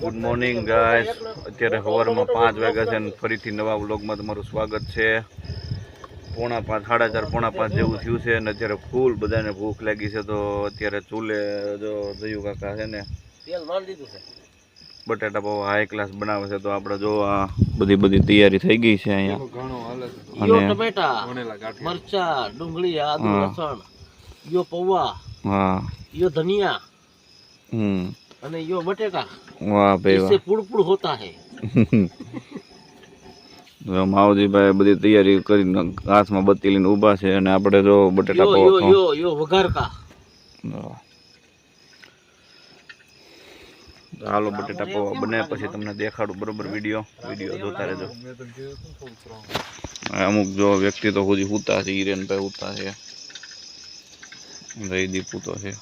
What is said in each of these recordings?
Good morning ગાય અત્યારે સવારમાં પાંચ વાગ્યા છે અને ફરીથી નવા વ્લોગમાં તમારું સ્વાગત છે. પોણા પાંચ સાડા ચાર પોણા પાંચ જેવું થયું છે અને અત્યારે ફૂલ બધાને ભૂખ લાગી છે. તો અત્યારે ચૂલે જો જયું કાકા છે ને તેલ માંડી દીધું છે. બટાટા પૌવા હાઈ ક્લાસ બનાવે છે. તો આપણે જો આ બધી બધી તૈયારી થઈ ગઈ છે અહીંયા. ટમેટા મરચા ડુંગળી આદુ હા. લસણ યો પૌવા હા. યો ધનિયા હમ. અને યો બટેટા. વાહ ભાઈ વાહ. પુડપુડ હોતા હે. માવજીભાઈ બધી તૈયારી કરીને હાથમાં બત્તી લઈને ઊભા છે અને આપણે જો બટેટા પૌવા યો યો વઘાર કા હાલો બટેટા પૌવા બને પછી તમને દેખાડું. બરોબર વીડિયો વીડિયો જોતા રહેજો. અમુક જો વ્યક્તિ તો સુધી હુતા છે હિરેનભાઈ હુતા છે. રહીદીપ હુતો છે.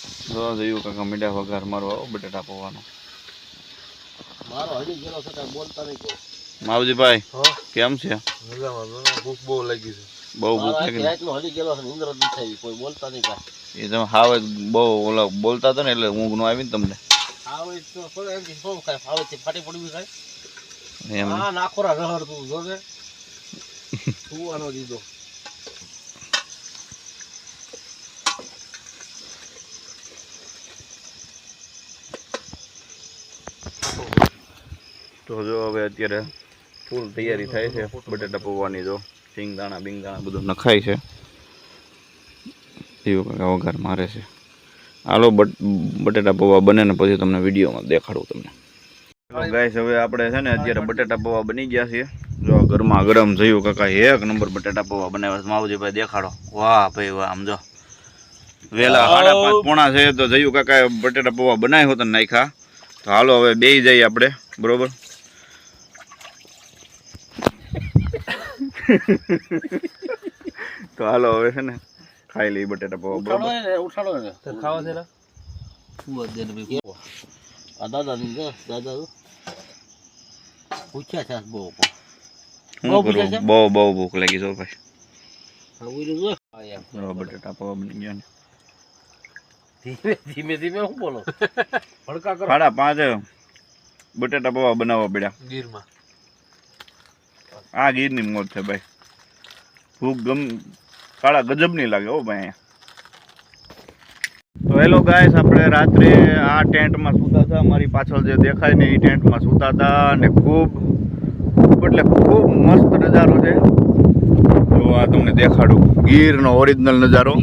આના કે જો જયું કાકા મીઠા વઘાર મારો આવો બટેટા પૌવાનો. મારો હજી ગેલો છે કાંઈ બોલતા નહીં કોઈ. માવજીભાઈ કેમ છે? ભૂખ બહુ લાગી છે. બહુ ભૂખ લાગી રાતનો હજી ગેલો છે નિંદ્ર નથી થઈ કોઈ બોલતા નહીં કાંઈ. એ તમે હાવે બહુ ઓલા બોલતા હતા ને એટલે ઊંઘ નો આવી ને તમને. હાવે તો થોડું એમથી શું હાવે થી ફાટી પડવી ખાય એમ. હા નાખોરા રહર તું જોજે સુવાનો દીધો. તો જો હવે અત્યારે ફૂલ તૈયારી થાય છે. બટેટા પૌવાની જો સિંગદાણા બિંગદાણા બધું નખાય છે. એવું કાકા વઘાર મારે છે. હાલો બટ બટેટા પૌવા બને ને પછી તમને વિડીયોમાં દેખાડું તમને. ગાઈસ હવે આપણે છે ને અત્યારે બટેટા પૌવા બની ગયા છે જો ગરમા ગરમ થયું કાકા એક નંબર બટેટા પૌવા બનાવ્યા છે. માવજીભાઈ દેખાડો. વાહ ભાઈ વાહ આમ જો. વેલા સાડા પાંચ પોણા છે તો જયું કાકા બટેટા પૌવા બનાવ્યો હતો નાખ્યા. તો હાલો હવે બે જઈએ આપણે. બરોબર? તો હાલો હવે છે ને ખાઈ લઈ બટેટા પૌવા ઉઠાડો ને ઉઠાડો એને. ખાવા છે શું દે ને ભાઈ? આ દાદા ની દાદા પૂછ્યા છે બહુ શું બહુ કરું? બહુ બહુ ભૂખ લાગી જો ભાઈ. બટેટા પૌવા બની ગયા ને. ધીમે ધીમે ધીમે હું બોલો? ભડકા કરો. સાડા પાંચ બટેટા પૌવા બનાવવા પડ્યા. ગીરમાં. આ ગીરની મોજ છે ભાઈ. ભૂખ ગમ, કાળા ગજબ નહીં લાગે હો ભાઈ તો હેલો ગાઈસ આપણે રાત્રે આ ટેન્ટમાં સૂતા હતા. મારી પાછળ જે દેખાય ને એ ટેન્ટમાં સૂતા હતા અને ખૂબ એટલે ખૂબ મસ્ત નજારો છે. જો આ તમને દેખાડું. ગીરનો ઓરિજિનલ નજારો.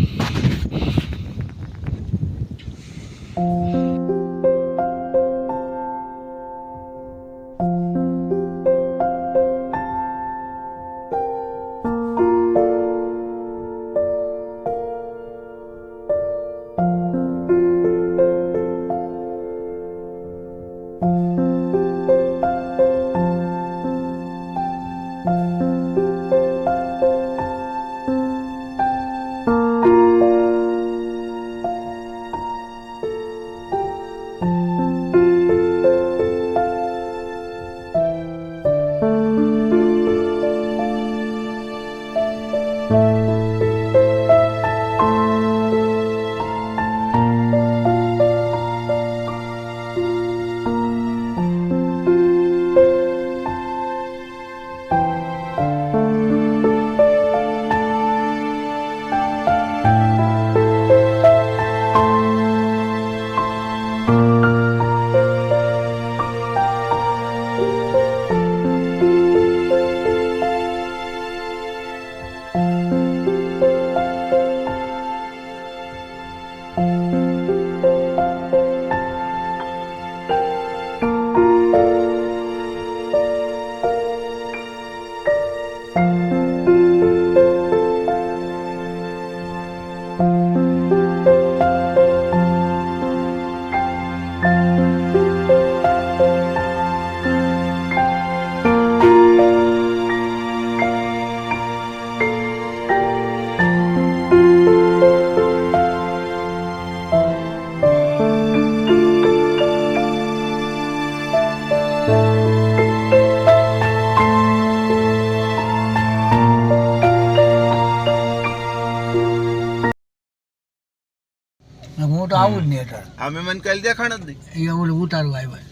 નહીં મને કાલ દેખાણ જ નહીં. એ ઓલે ઉતારવા આવ્યા.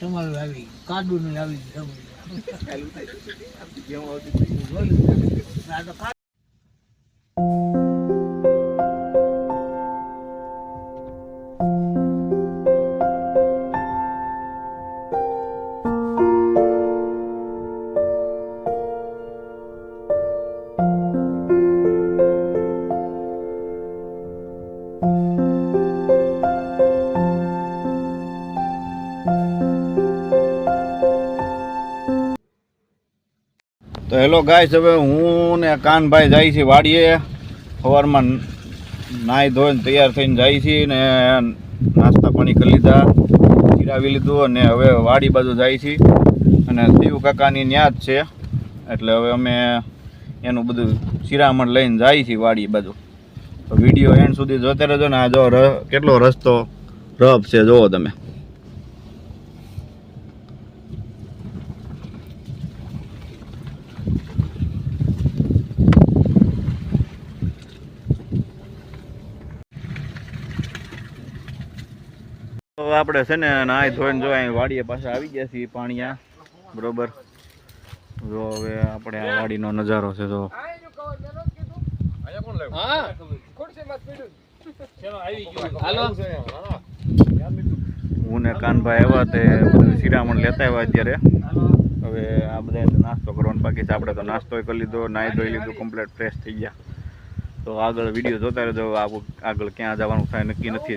તમારું આવી કાદુનું આવી હેલો ગાઈસ, હવે હું ને કાનભાઈ જાય છે વાડીએ. સવારમાં નાહી ધોઈને તૈયાર થઈને જાય છે ને નાસ્તા પાણી કરી લીધા, ચીરાવી લીધું અને હવે વાડી બાજુ જાય છે અને શિવ કાકાની ન્યાજ છે, એટલે હવે અમે એનું બધું શિરામણ લઈને જાય છે વાડી બાજુ. તો વીડિયો એન્ડ સુધી જોતે રહેજો ને આ જો કેટલો રસ્તો, રફ છે, જુઓ તમે તો આપણે છે ને નાહી ધોઈને જો અહીં વાડીએ પાછા આવી ગયા છીએ પાણીયા બરોબર. જો હવે આપણે આ વાડીનો નજારો છે જો. હું. ને કાનભાઈ આવ્યા તે બધું શિરામણ લેતા આવ્યા અત્યારે. હવે આ બધા નાસ્તો કરવાનો બાકી છે. આપણે તો નાસ્તો કરી લીધો નાહી ધોઈ લીધું કમ્પ્લીટ ફ્રેશ થઈ ગયા. તો આગળ વીડિયો જોતા રહેજો. આગળ ક્યાં જવાનું થાય નક્કી નથી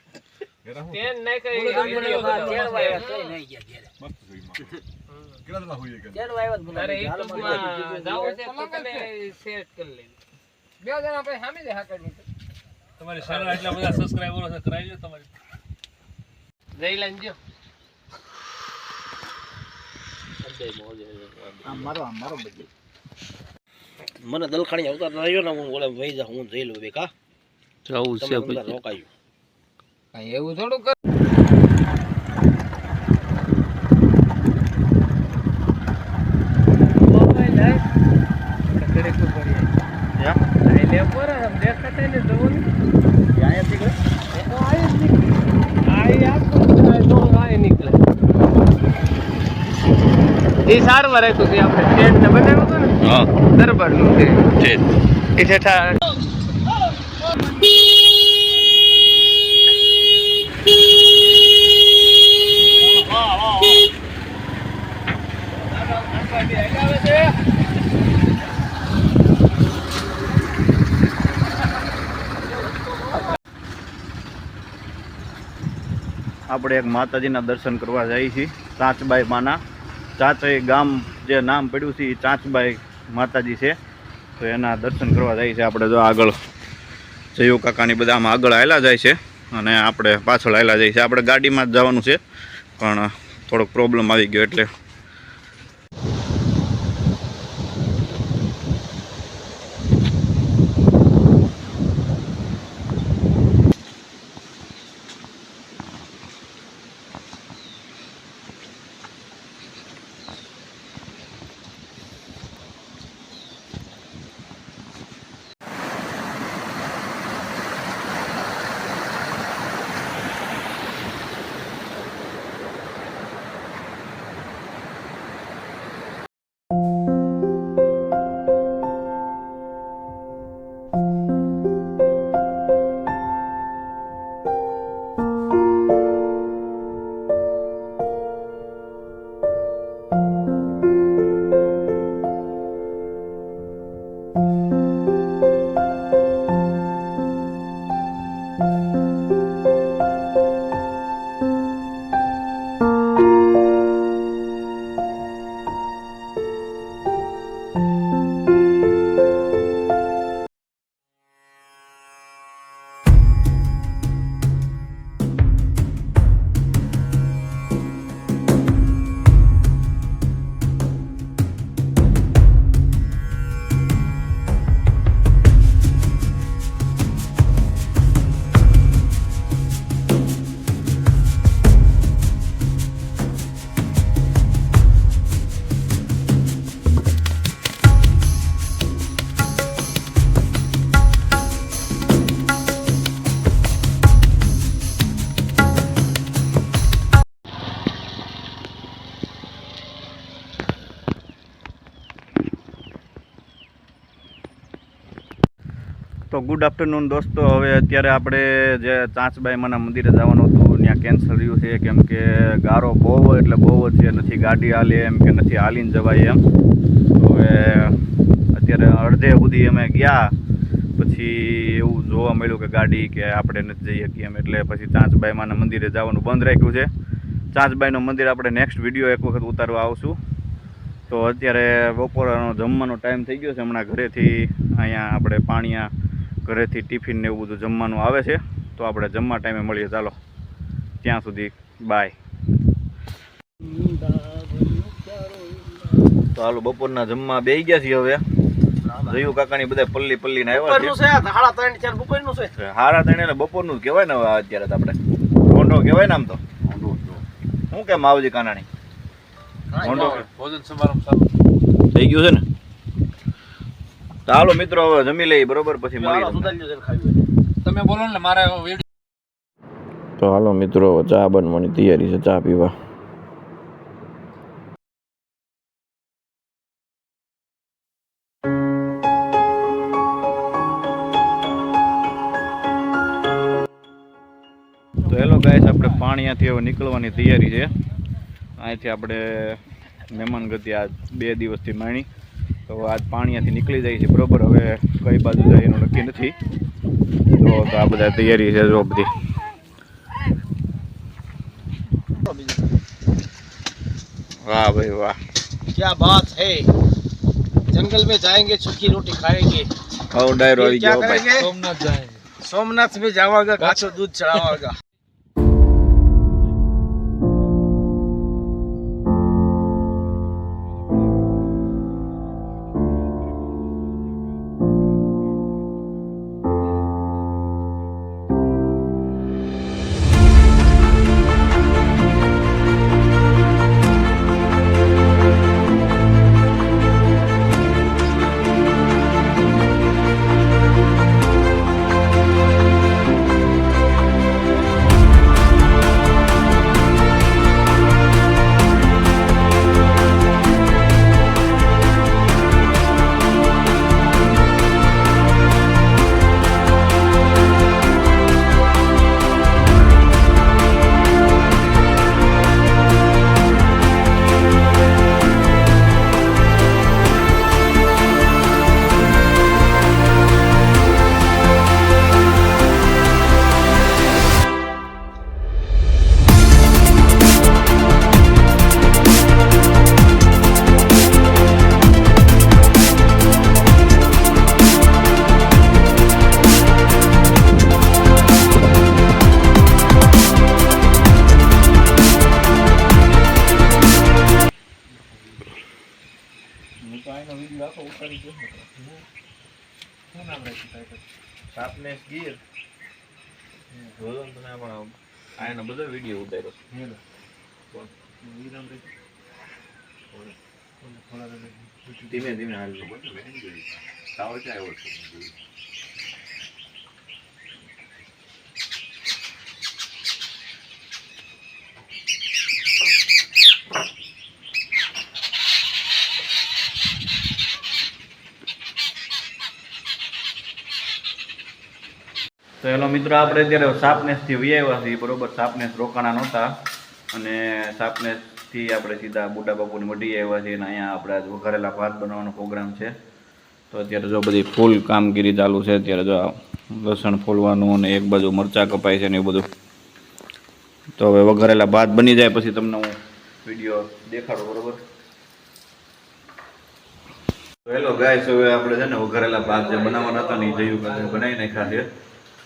જ આપણે આપણે મોટરસાઇકલ તો જવાની નથી. મોટરસાઇકલ હોય ને છે પછી તો ને આ ભાઈને પૂછો બીજા હતા એને પૂછો તમારી ચેનલ એટલા બધા સબસ્ક્રાઇબરો છે કરાવી લો તમારી. મને દલખાણી આવતા રહ્યો ને હું જા હું જઈ લઉં બે કા? જવું રોકાયું એવું થોડું કર. એ સારવાર હતું તે આપણે સ્ટેન્ડ ને બનાવ્યું હતું ને? હા. દરબારનું છે છે એ ઠેઠા આપણે એક માતાજીના દર્શન કરવા જઈએ છીએ, ચાંચબાઈ માના. ચાંચઈ ગામ જે નામ પડ્યું છે એ ચાંચબાઈ માતાજી છે. તો એના દર્શન કરવા જઈએ છીએ આપણે જો આગળ. જયુ કાકાની બધા આમાં આગળ આવેલા જાય છે અને આપણે પાછળ આવેલા જાય છે. આપણે ગાડીમાં જ જવાનું છે, પણ થોડોક પ્રોબ્લેમ આવી ગયો એટલે તો ગુડ આફ્ટરનૂન દોસ્તો. હવે અત્યારે આપણે જે ચાંચબાઈ માના મંદિરે જવાનું હતું, ત્યાં કેન્સલ રહ્યું છે. કેમ કે ગારો બહુ એટલે બહુ જ નથી ગાડી હાલે એમ કે નથી હાલીને જવાય એમ. હવે અત્યારે અડધે સુધી અમે ગયા. પછી એવું જોવા મળ્યું કે ગાડી કે આપણે નથી જઈ શકીએ એમ. એટલે પછી ચાંચબાઈ માના મંદિરે જવાનું બંધ રાખ્યું છે. ચાંચબાઈનું મંદિર આપણે નેક્સ્ટ વીડિયો એક વખત ઉતારવા આવશું. તો અત્યારે બપોરનો જમવાનો ટાઈમ થઈ ગયો છે. હમણાં ઘરેથી અહીંયા આપણે પાણીયા ઘરેથી ટિફિન ને એવું બધું જમવાનું આવે છે તો આપણે જમવા ટાઈમે મળીએ. ચાલો ત્યાં સુધી બાય. તો હાલો બપોરના જમવા બે ગયા છીએ હવે. રહ્યું કાકાની બધા પલ્લી પલ્લી ને આવ્યા છે આ ત્રણ ચાર બપોરનું છે. છે હારા ત્રણ ને બપોરનું નું કહેવાય ને અત્યારે તો આપણે. મોંઢો કહેવાય ને આમ તો. શું કે માવજી કાનાણી? ભોજન સમારંભ થઈ ગયું છે ને? હાલો મિત્રો હવે જમી લઈએ બરોબર? પછી હોય તમે બોલો ને મારે તો હાલો મિત્રો ચા બનવાની તૈયારી છે ચા પીવા. તો હેલો ગાઈસ આપણે પાણીયાથી હવે નીકળવાની તૈયારી છે. અહીંથી આપણે મહેમાન ગતિ આ બે દિવસથી માણી તો આજ પાણીયાથી નીકળી જાય છે બરોબર હવે કઈ બાજુ જાય એનું નક્કી નથી તો તો આ બધા તૈયારી છે જો બધી વાહ ભાઈ વાહ क्या बात है जंगल में जाएंगे सूखी रोटी खाएंगे હવે ડાયરો આવી क्या ગયો ભાઈ करेंगे સોમનાથ જાય सोमनाथ में जावागा काचो दूध चढ़ावागा સાપનેસ ગીર. ને તમે આમાં આનો બધો વીડિયો ઉતાર્યો ધીમે ધીમે હાલજો આવ્યો હેલો મિત્રો, આપણે અત્યારે સાપનેસથી વી આવ્યા છીએ, બરોબર? સાપનેસ રોકાણા નહોતા. અને સાપનેસથી આપણે સીધા બુડા બાપુની મઢી આવ્યા છીએ અને અહીંયા આપણે વઘારેલા ભાત બનાવવાનો પ્રોગ્રામ છે. તો અત્યારે જો બધી ફૂલ કામગીરી ચાલુ છે, અત્યારે જો લસણ ફોલવાનું અને એક બાજુ મરચાં કપાય છે ને એ બધું. તો હવે વઘારેલા ભાત બની જાય, પછી તમને હું વીડિયો દેખાડું, બરોબર? હેલો ગાઈસ, હવે આપણે છે ને વઘારેલા ભાત જે બનાવવાના હતા ને એ જયું કાલે બનાવી નાખ્યા છે.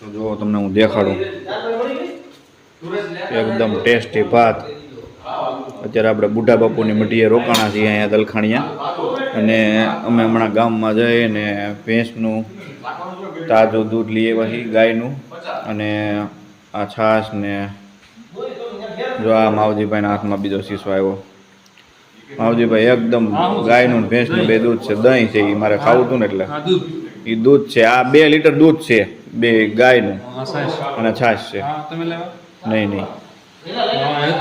જો તમને હું દેખાડું. એકદમ ટેસ્ટી ભાત. અત્યારે આપણે બુઢા બાપુની મઢીએ રોકાણા છીએ અહીંયા દલખાણીયા અને અમે હમણાં ગામમાં જઈને ભેંસનું તાજું દૂધ લઈએ પછી ગાયનું. અને આ છાશ ને જો આ માવજીભાઈના હાથમાં બીજો શીશો આવ્યો. માવજીભાઈ એકદમ ગાયનું ભેંસનું બે દૂધ છે, દહીં છે એ મારે ખાવું હતું ને એટલે. એ દૂધ છે, આ બે લીટર દૂધ છે. બે ગાયનું. અને છાશ છે. નહીં નહીં.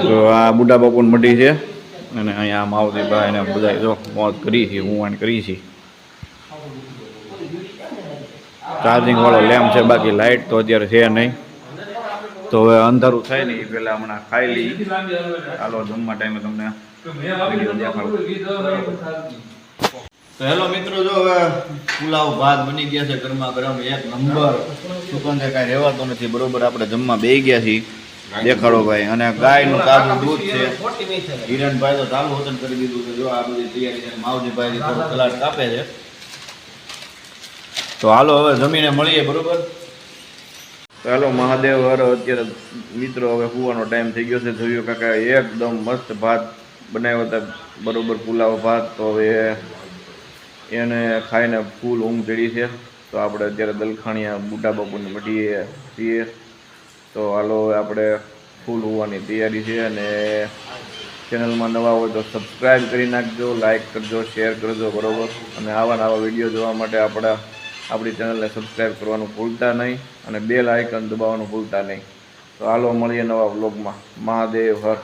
તો. આ બુઢા બાપુની મઢી છે. અને અહીંયા માવજીભાઈ ને બધા જો મોત કરી છે હું કરી છે. ચાર્જિંગ વાળો લેમ્પ છે બાકી લાઇટ તો અત્યારે છે નહીં. તો હવે અંધારું થાય ને એ પહેલાં હમણાં ખાઈ લઈ ચાલો જમવા ટાઈમે તમને દેખાડું. તો હેલો મિત્રો, જો હવે પુલાવ, ભાત બની ગયા છે ગરમા ગરમ. એક નંબર. સુગંધે કાંઈ રહેવાતો નથી. બરોબર, આપણે જમવા બે ગયા છીએ. દેખાડો ભાઈ. અને ગાયનું તાજું દૂધ છે. હિરણભાઈ તો ચાલુ વતન કરી દીધું છે. જો આ બધી તૈયારી છે માવજીભાઈ થોડો કલાક કાપે છે. તો હાલો, હવે જમીને મળીએ, બરોબર? તો હાલો, મહાદેવ, હર અત્યારે મિત્રો, હવે કૂવાનો ટાઈમ થઈ ગયો છે. જોયું કાકા, એકદમ મસ્ત ભાત બનાવ્યો હતા. બરોબર પુલાવ, ભાત. તો હવે એને ખાઈને ફૂલ ઊંઘ ચડી છે. તો આપણે અત્યારે દલખાણીયા બુટા બાપુની મઢીએ છીએ. તો હાલો આપણે ફૂલ હોવાની તૈયારી છે અને ચેનલમાં નવા હોય તો સબસ્ક્રાઈબ કરી નાખજો, લાઇક કરજો, શેર કરજો, બરોબર. અને આવા નવા વીડિયો જોવા માટે આપણા, આપણી ચેનલને સબસ્ક્રાઈબ કરવાનું ભૂલતા નહીં અને બેલ આઇકન દબાવવાનું ભૂલતા નહીં. તો હાલો મળીએ નવા વ્લોગમાં. મહાદેવ હર.